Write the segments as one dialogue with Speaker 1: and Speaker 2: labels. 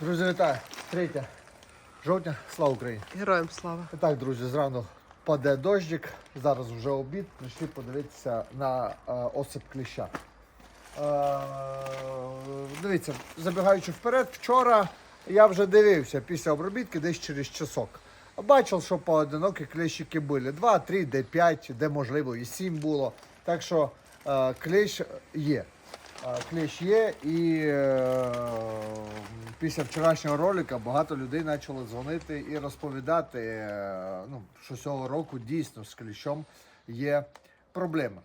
Speaker 1: Друзі, вітаю! 3 жовтня, слава Україні!
Speaker 2: Героям слава.
Speaker 1: І так, друзі, зранку паде дощик, зараз вже обід, прийшли подивитися на е, осип кліща. Е, дивіться, забігаючи вперед, вчора я вже дивився після обробітки десь через часок. Бачив, що поодинокі кліщики були. 2, 3, де 5, де можливо і 7 було. Так що е, кліщ є. Кліщ є і е, після вчорашнього ролика багато людей почали дзвонити і розповідати, е, ну, що цього року дійсно з кліщом є проблема.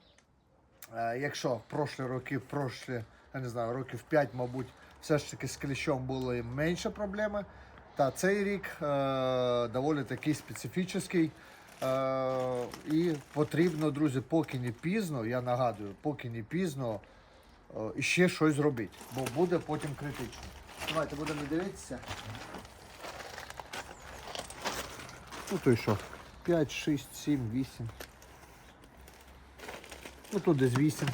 Speaker 1: Е, Якщо в прошлі роки, прошлі, я не знаю, років 5, мабуть, все ж таки з кліщом були менше проблеми, та цей рік е, доволі такий специфічний. Е, і потрібно, друзі, поки не пізно, я нагадую, поки не пізно, е, ще щось зробити, бо буде потім критично. Давайте будемо дивитися. Ну то й що? 5, 6, 7, 8. Ну тут десь 8.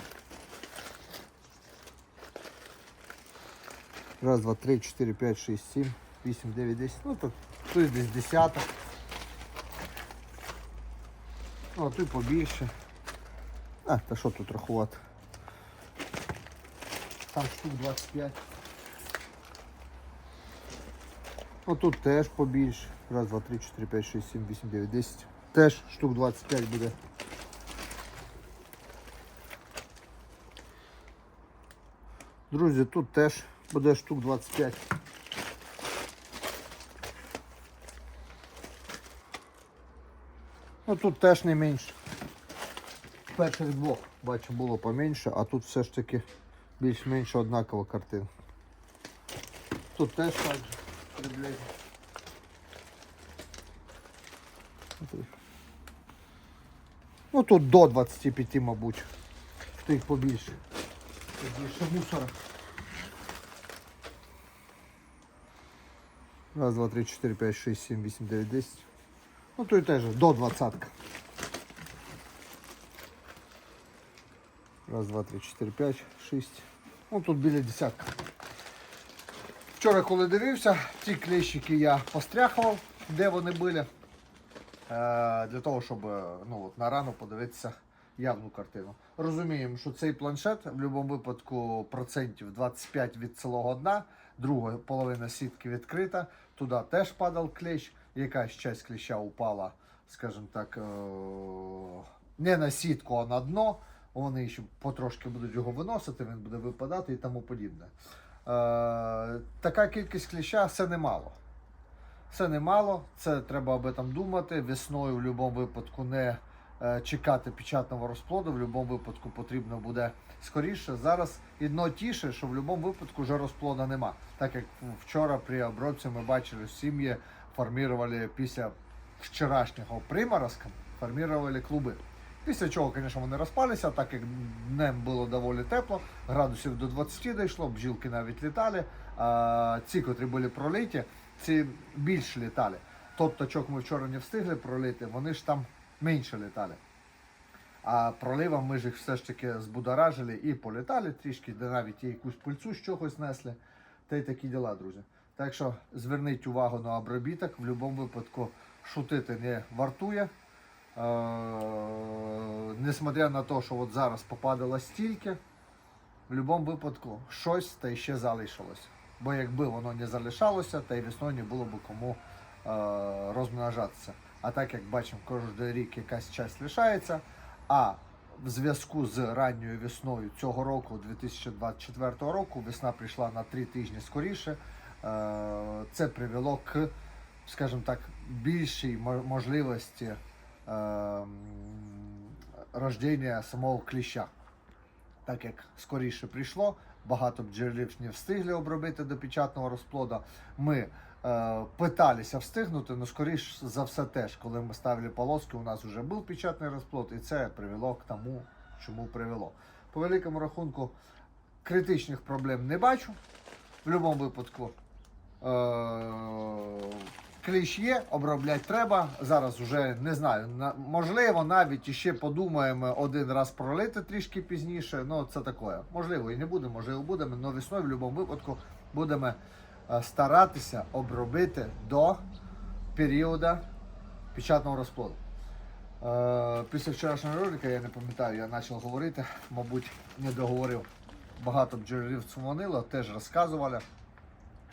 Speaker 1: Раз, два, три, чотири, п'ять, шість, сім, вісім, дев'ять, десять. Ну тут, тут десь десяток. Ну, а тут побільше. А, та що тут рахувати? Там штук 25. Ну тут теж побільше. Раз, два, три, чотири, п'ять, шість, сім, вісім, дев'ять, десять. Теж штук 25 буде. Друзі, тут теж буде штук 25. Ну тут теж не менше. Перших двох, бачу, було поменше, а тут все ж таки більш-менш однакова картина. Тут теж так же приблизно. Ну тут до 25, мабуть. Тут побільше. Тут більше мусора. Раз, два, три, чотири, п'ять, шість, сім, вісім, дев'ять, десять. Ну тут теж до двадцятка. Раз, два, три, чотири, п'ять, шість. Ну тут біля десятка. Вчора, коли дивився, ці клещики я постряхував, де вони були. Е, для того, щоб е, ну, от, на рану подивитися явну картину. Розуміємо, що цей планшет в будь-якому випадку процентів 25 від цілого дна, друга половина сітки відкрита, туди теж падав клещ, якась часть кліща упала, скажімо так, е, не на сітку, а на дно. Вони ще потрошки будуть його виносити, він буде випадати і тому подібне. Е, така кількість кліща це немало. Це немало, це треба об этом думати. Весною в будь-якому випадку не е, чекати печатного розплоду, в будь-якому випадку потрібно буде скоріше. Зараз одно тіше, що в будь-якому випадку вже розплода нема. Так як вчора при обробці ми бачили, сім'ї формували після вчорашнього приморозка, формували клуби. Після чого, звісно, вони розпалися, так як днем було доволі тепло, градусів до 20 дійшло, бджілки навіть літали. А ці, котрі були пролиті, ці більше літали. Тобто, чок ми вчора не встигли пролити, вони ж там менше літали. А проливом ми ж їх все ж таки збудоражили і політали трішки, де навіть якусь пильцу з чогось несли. Та й такі діла, друзі. Так що зверніть увагу на обробіток, в будь-якому випадку шутити не вартує. Несмотря на те, що от зараз попадало стільки, в будь-якому випадку щось та ще залишилось. Бо якби воно не залишалося, та й весною не було б кому е, розмножатися. А так як бачимо, кожен рік якась часть лишається. А в зв'язку з ранньою весною цього року, 2024 року, весна прийшла на три тижні скоріше. Е, це привело к, скажімо так, більшій можливості е, рождення самого кліща. Так як скоріше прийшло, багато бджолів не встигли обробити до печатного розплоду. Ми е, питалися встигнути, але скоріш за все теж, коли ми ставили полоски, у нас вже був печатний розплод, і це привело к тому, чому привело. По великому рахунку, критичних проблем не бачу. В будь-якому випадку. Е, Кліщ є, обробляти треба. Зараз вже не знаю. Можливо, навіть іще подумаємо один раз пролити трішки пізніше. Ну, це таке. Можливо, і не буде, можливо, будемо, але весною в будь-якому випадку будемо е, старатися обробити до періоду печатного розплоду. Е, Після вчорашнього ролика, я не пам'ятаю, я почав говорити, мабуть, не договорив. Багато бджолярів дзвонило, теж розказували,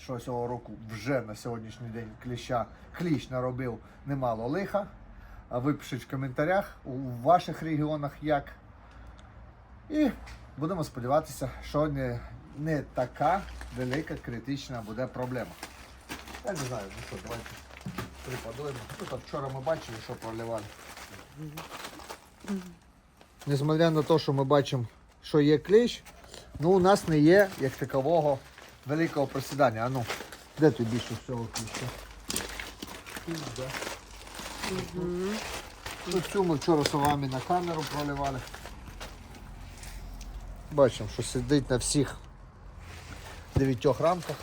Speaker 1: що цього року вже на сьогоднішній день кліща, кліщ наробив немало лиха. Ви пишіть в коментарях у ваших регіонах як. І будемо сподіватися, що не, не така велика критична буде проблема. Я не знаю, ну що, давайте припадуємо. Тут от вчора ми бачили, що проливали. Несмотря на те, що ми бачимо, що є кліщ, ну у нас не є як такового великого просідання. А ну, де тут більше всього кліща? Тут, да. Ну, цю ми вчора словами на камеру проливали. Бачимо, що сидить на всіх дев'ятьох рамках.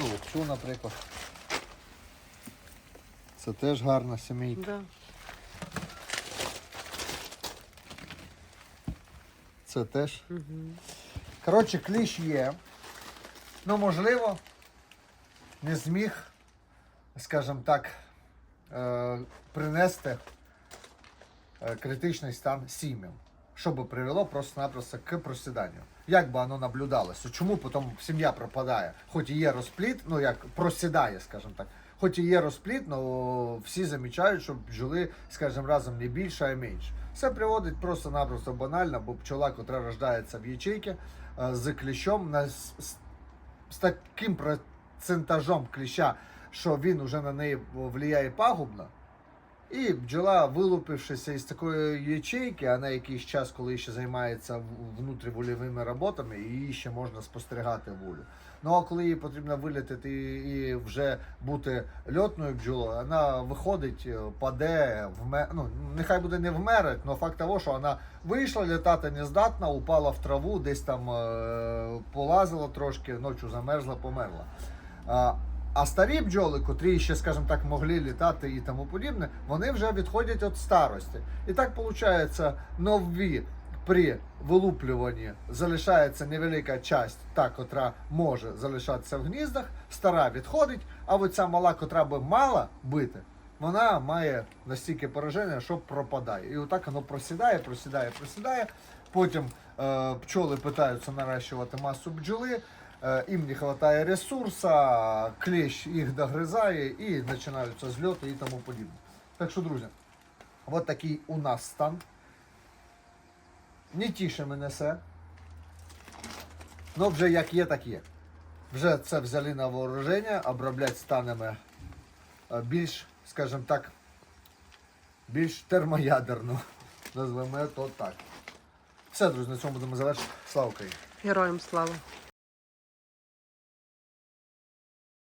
Speaker 1: Ну, цю, наприклад. Це теж гарна сімейка.
Speaker 2: Да.
Speaker 1: Це теж. Коротше, кліщ є. Ну, можливо, не зміг, скажімо так, е, принести е, критичний стан сім'ям, що би привело просто-напросто к просіданню. Як би воно наблюдалося? Чому потім сім'я пропадає? Хоч і є розпліт, ну як просідає, скажімо так. Хоч і є розпліт, але всі замічають, що бджоли, скажімо, разом не більше, а менше. Це приводить просто-напросто банально, бо пчола, яка рождається в ячейці е, з кліщом, на, з таким процентажом кліща, що він уже на неї впливає пагубно. І бджола, вилупившися із такої ячейки, а на якийсь час, коли ще займається внутрівольовими роботами, її ще можна спостерігати волю. Ну а коли їй потрібно вилітати і вже бути льотною бджолою, вона виходить, е, паде, вме... ну, нехай буде не вмерить, але факт того, що вона вийшла літати нездатна, упала в траву, десь там е, полазила трошки, ночі замерзла, померла. А, старі бджоли, котрі ще, скажімо так, могли літати і тому подібне, вони вже відходять від старості. І так виходить, нові при вилуплюванні залишається невелика часть, та, котра може залишатися в гніздах, стара відходить, а от ця мала, котра би мала бити, вона має настільки пораження, що пропадає. І отак воно просідає, просідає, просідає. Потім е, пчоли питаються наращувати масу бджоли, е, їм не вистачає ресурсу, клещ їх догризає і починаються зльоти і тому подібне. Так що, друзі, от такий у нас стан. Не мене все. Ну, вже як є, так є. Вже це взяли на вооруження, обробляти станемо більш, скажімо так, більш термоядерно. Назвемо то так. Все, друзі, на цьому будемо завершити. Слава Україні!
Speaker 2: Героям слава.